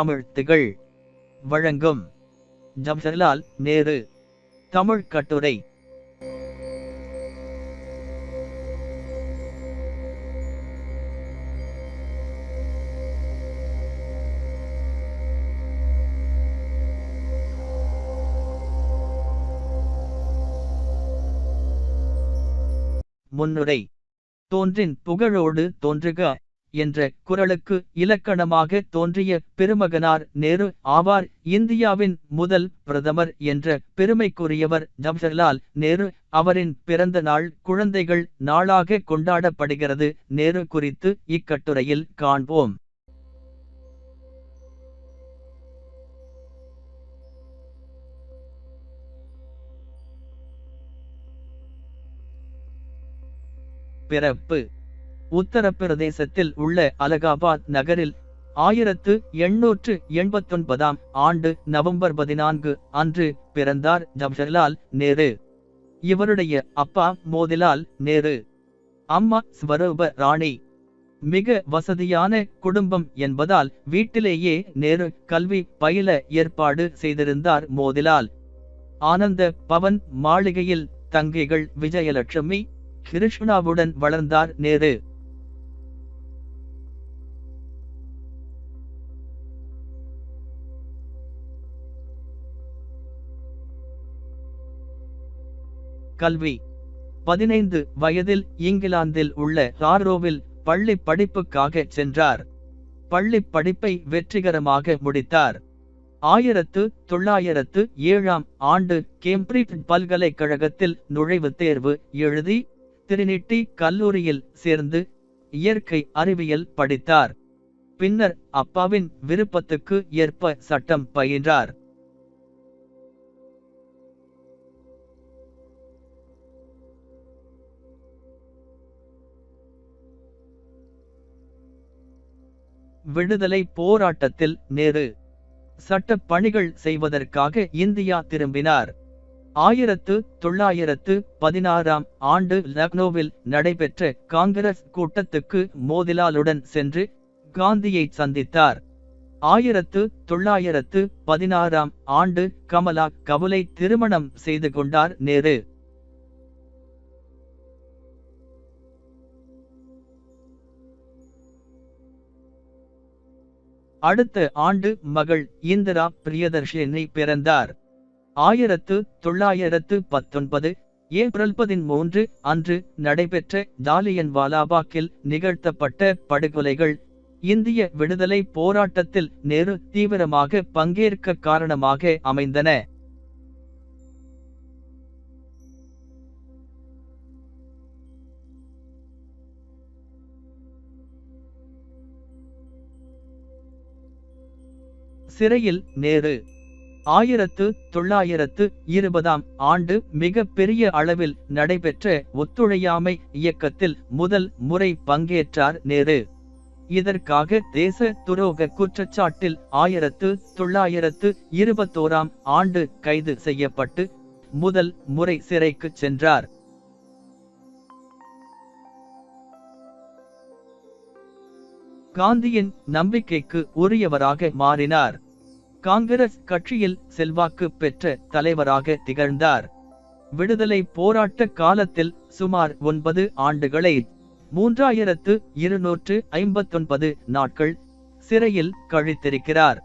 தமிழ் திகழ் வழங்கும். ஜவஹர்லால் நேரு தமிழ் கட்டுரை. முன்னுரை. தோன்றின் புகழோடு தோன்றுக. என்ற குரலுக்கு இலக்கணமாக தோன்றிய பெருமகனார் நேரு ஆவார். இந்தியாவின் முதல் பிரதமர் என்ற பெருமைக்குரியவர் ஜவஹர்லால் நேரு அவரின் பிறந்த நாள் குழந்தைகள் நாளாக கொண்டாடப்படுகிறது. நேரு குறித்து இக்கட்டுரையில் காண்போம். பிறப்பு உத்தரப்பிரதேசத்தில் உள்ள அலகாபாத் நகரில் ஆயிரத்து எண்ணூற்று எண்பத்தொன்பதாம் ஆண்டு நவம்பர் பதினான்கு அன்று பிறந்தார் ஜவஹர்லால் நேரு. இவருடைய அப்பா மோதிலால் நேரு. அம்மா ஸ்வரூப ராணி. மிக வசதியான குடும்பம் என்பதால் வீட்டிலேயே நேரு கல்வி பயில ஏற்பாடு செய்திருந்தார் மோதிலால். ஆனந்த பவன் மாளிகையில் தங்கைகள் விஜயலட்சுமி கிருஷ்ணாவுடன் வளர்ந்தார் நேரு. கல்வி. பதினைந்து வயதில் இங்கிலாந்தில் உள்ள ராரோவில் பள்ளி படிப்புக்காக சென்றார். பள்ளி படிப்பை வெற்றிகரமாக முடித்தார். ஆயிரத்து தொள்ளாயிரத்து ஏழாம் ஆண்டு கேம்பிரிட்ஜ் பல்கலைக்கழகத்தில் நுழைவுத் தேர்வு எழுதி திரினிட்டி கல்லூரியில் சேர்ந்து இயற்கை அறிவியல் படித்தார். பின்னர் அப்பாவின் விருப்பத்துக்கு ஏற்ப சட்டம் பயின்றார். விடுதலை போராட்டத்தில் நேரு. சட்ட பணிகள் செய்வதற்காக இந்தியா திரும்பினார். ஆயிரத்து தொள்ளாயிரத்து பதினாறாம் ஆண்டு லக்னோவில் நடைபெற்ற காங்கிரஸ் கூட்டத்துக்கு மோதிலாலுடன் சென்று காந்தியை சந்தித்தார். ஆயிரத்து தொள்ளாயிரத்து பதினாறாம் ஆண்டு கமலா கவுலை திருமணம் செய்து கொண்டார் நேரு. அடுத்த ஆண்டு மகள் இந்திரா பிரியதர்ஷினி பிறந்தார். ஆயிரத்து தொள்ளாயிரத்து பத்தொன்பது ஏப்ரல் பதிமூன்று அன்று நடைபெற்ற ஜாலியன் வாலாபாக்கில் நிகழ்த்தப்பட்ட படுகொலைகள் இந்திய விடுதலை போராட்டத்தில் நெரு தீவிரமாக பங்கேற்க காரணமாக அமைந்தன. சிறையில் நேரு. ஆயிரத்து தொள்ளாயிரத்து இருபதாம் ஆண்டு மிக பெரிய அளவில் நடைபெற்ற ஒத்துழையாமை இயக்கத்தில் முதல் முறை பங்கேற்றார் நேரு. இதற்காக தேச துரோக குற்றச்சாட்டில் ஆயிரத்து தொள்ளாயிரத்து இருபத்தோராம் ஆண்டு கைது செய்யப்பட்டு முதல் முறை சிறைக்கு சென்றார். காந்தியின் நம்பிக்கைக்கு உரியவராக மாறினார். காங்கிரஸ் கட்சியில் செல்வாக்கு பெற்ற தலைவராக திகழ்ந்தார். விடுதலை போராட்ட காலத்தில் சுமார் ஒன்பது ஆண்டுகளை மூன்றாயிரத்து இருநூற்று ஐம்பத்தொன்பது நாட்கள் சிறையில் கழித்திருக்கிறார்.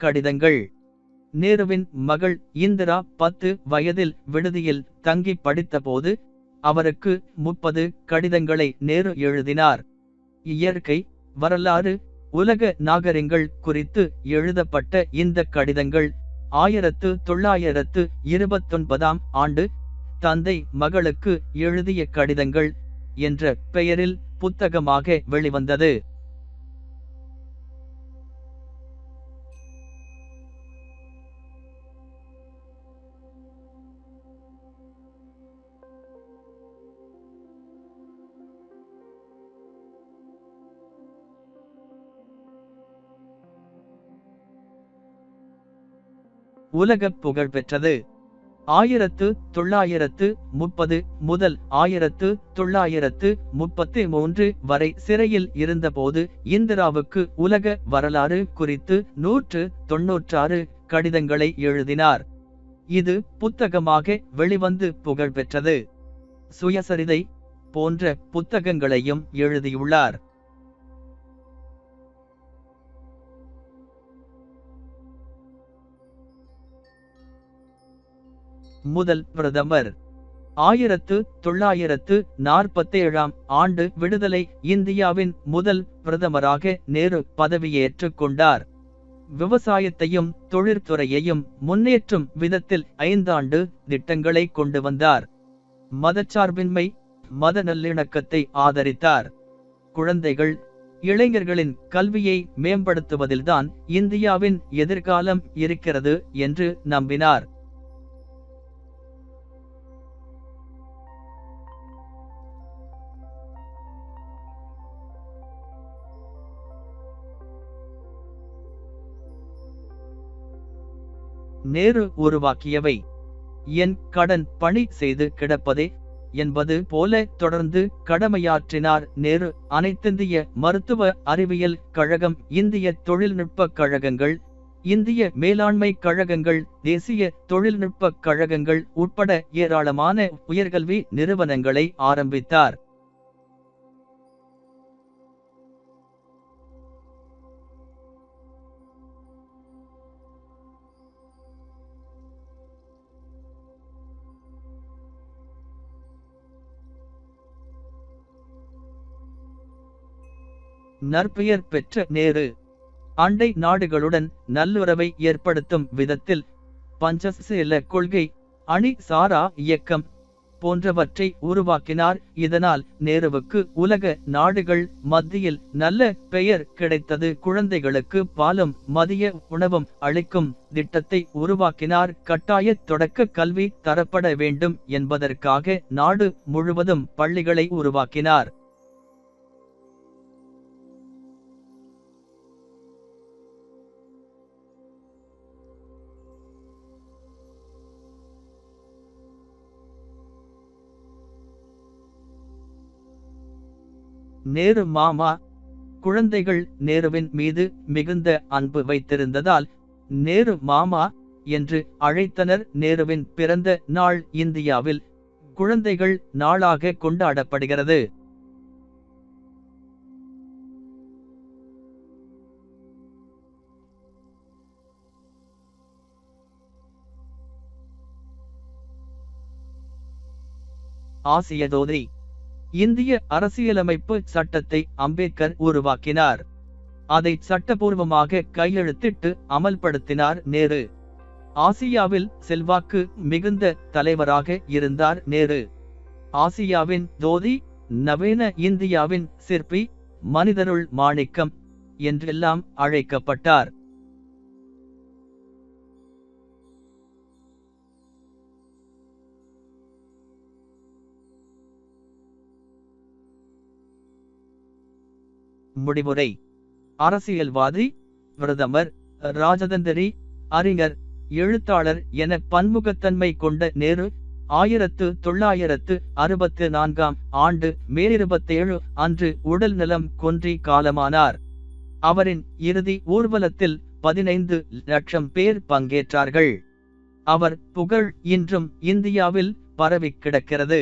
கடிதங்கள் நேருவின் மகள் இந்திரா பத்து வயதில் விடுதியில் தங்கி படித்தபோது அவருக்கு முப்பது கடிதங்களை நேரு எழுதினார். இயற்கை வரலாறு உலக நாகரிகங்கள் குறித்து எழுதப்பட்ட இந்த கடிதங்கள் ஆயிரத்து தொள்ளாயிரத்து இருபத்தொன்பதாம் ஆண்டு தந்தை மகளுக்கு எழுதிய கடிதங்கள் என்ற பெயரில் புத்தகமாக வெளிவந்தது. உலகப் புகழ் பெற்றது. ஆயிரத்து தொள்ளாயிரத்து முப்பது முதல் ஆயிரத்து தொள்ளாயிரத்து முப்பத்தி மூன்று வரை சிறையில் இருந்தபோது இந்திராவுக்கு உலக வரலாறு குறித்து நூற்று தொன்னூற்றாறு கடிதங்களை எழுதினார். இது புத்தகமாக வெளிவந்து புகழ் பெற்றது. சுயசரிதை போன்ற புத்தகங்களையும் எழுதியுள்ளார். முதல் பிரதமர். ஆயிரத்து தொள்ளாயிரத்து நாற்பத்தேழாம் ஆண்டு விடுதலை இந்தியாவின் முதல் பிரதமராக நேரு பதவியேற்றுக் கொண்டார். விவசாயத்தையும் தொழிற்துறையையும் முன்னேற்றும் விதத்தில் ஐந்தாண்டு திட்டங்களை கொண்டு வந்தார். மதச்சார்பின்மை மத நல்லிணக்கத்தை ஆதரித்தார். குழந்தைகள் இளைஞர்களின் கல்வியை மேம்படுத்துவதில்தான் இந்தியாவின் எதிர்காலம் இருக்கிறது என்று நம்பினார். நேரு உருவாக்கியவை. என் கடன் பணி செய்து கிடப்பதே என்பது போல தொடர்ந்து கடமையாற்றினார் நேரு. அனைத்திந்திய மருத்துவ அறிவியல் கழகம் இந்திய தொழில்நுட்ப கழகங்கள் இந்திய மேலாண்மை கழகங்கள் தேசிய தொழில்நுட்ப கழகங்கள் உட்பட ஏராளமான உயர்கல்வி நிறுவனங்களை ஆரம்பித்தார். நற்பெயர் பெற்ற நேரு. அண்டை நாடுகளுடன் நல்லுறவை ஏற்படுத்தும் விதத்தில் பஞ்சசீல கொள்கை அணி சாரா இயக்கம் போன்றவற்றை உருவாக்கினார். இதனால் நேருவுக்கு உலக நாடுகள் மத்தியில் நல்ல பெயர் கிடைத்தது. குழந்தைகளுக்கு பாலும் மதிய உணவும் அளிக்கும் திட்டத்தை உருவாக்கினார். கட்டாய தொடக்க கல்வி தரப்பட வேண்டும் என்பதற்காக நாடு முழுவதும் பள்ளிகளை உருவாக்கினார். நேரு மாமா. குழந்தைகள் நேருவின் மீது மிகுந்த அன்பு வைத்திருந்ததால் நேரு மாமா என்று அழைத்தனர். நேருவின் பிறந்த நாள் இந்தியாவில் குழந்தைகள் நாளாக கொண்டாடப்படுகிறது. ஆசியதோதி இந்திய அரசியலமைப்பு சட்டத்தை அம்பேத்கர் உருவாக்கினார். அதை சட்டபூர்வமாக கையெழுத்திட்டு அமல்படுத்தினார் நேரு. ஆசியாவில் செல்வாக்கு மிகுந்த தலைவராக இருந்தார் நேரு. ஆசியாவின் தோதி நவீன இந்தியாவின் சிற்பி மனிதருள் மாணிக்கம் என்றெல்லாம் அழைக்கப்பட்டார். முடிவுரை அரசியல்வாதி பிரதமர் ராஜதந்திரி அறிஞர் எழுத்தாளர் என பன்முகத்தன்மை கொண்ட நேரு ஆயிரத்து தொள்ளாயிரத்து அறுபத்து நான்காம் ஆண்டு மே இருபத்தேழு அன்று உடல் நலம் கொன்றி காலமானார். அவரின் இறுதி ஊர்வலத்தில் பதினைந்து லட்சம் பேர் பங்கேற்றார்கள். அவர் புகழ் இன்றும் இந்தியாவில் பரவிக் கிடக்கிறது.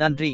நன்றி